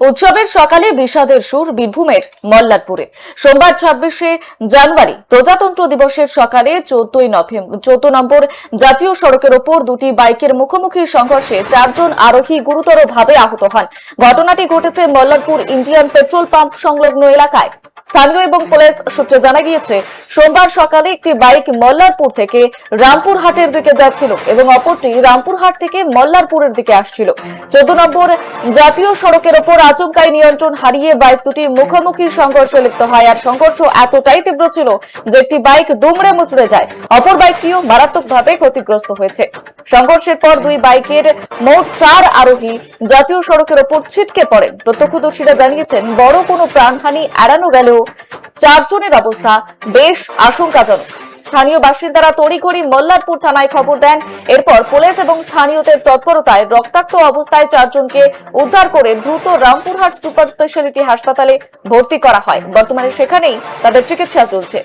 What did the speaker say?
উৎসবের সকালে বিষাদের সুর বীরভূমের মল্লারপুরে। সোমবার ছাব্বিশে জানুয়ারি, প্রজাতন্ত্র দিবসের সকালে চোদ্দই নভেম্বর চৌদ্দ নম্বর জাতীয় সড়কের ওপর দুটি বাইকের মুখোমুখি সংঘর্ষে চারজন আরোহী গুরুতরভাবে আহত হন। ঘটনাটি ঘটেছে মল্লারপুর ইন্ডিয়ান পেট্রোল পাম্প সংলগ্ন এলাকায়। স্থানীয় এবং পুলিশ সূত্রে জানা গিয়েছে, সোমবার সকালে একটি বাইক মল্লারপুর থেকে রামপুরহাটের দিকে যাচ্ছিল এবং অপরটি রামপুরহাট থেকে মল্লারপুরের দিকে আসছিল। চোদ্দ নম্বর জাতীয় সড়কের ওপর আচমকাই নিয়ন্ত্রণ হারিয়ে বাইক দুটি মুখোমুখি সংঘর্ষে লিপ্ত হয়। আর সংঘর্ষ এতটাই তীব্র ছিল যে একটি বাইক দুমড়ে মুচড়ে যায়। অপর বাইকটিও মারাত্মকভাবে ক্ষতিগ্রস্ত হয়েছে। সংঘর্ষের পর দুই বাইকের মোট চার আরোহী জাতীয় সড়কের ওপর ছিটকে পড়েন প্রত্যক্ষদর্শীরা জানিয়েছেন, বড় কোনো প্রাণহানি এড়ানো গেলেও চারজনের অবস্থা বেশ আশঙ্কাজনক। স্থানীয় বাসিন্দারা তড়িঘড়ি মল্লারপুর থানায় খবর দেন। এরপর পুলিশ এবং স্থানীয়দের তৎপরতায় রক্তাক্ত অবস্থায় চারজনকে উদ্ধার করে দ্রুত রামপুরহাট সুপার স্পেশালিটি হাসপাতালে ভর্তি করা হয়। বর্তমানে সেখানেই তাদের চিকিৎসা চলছে।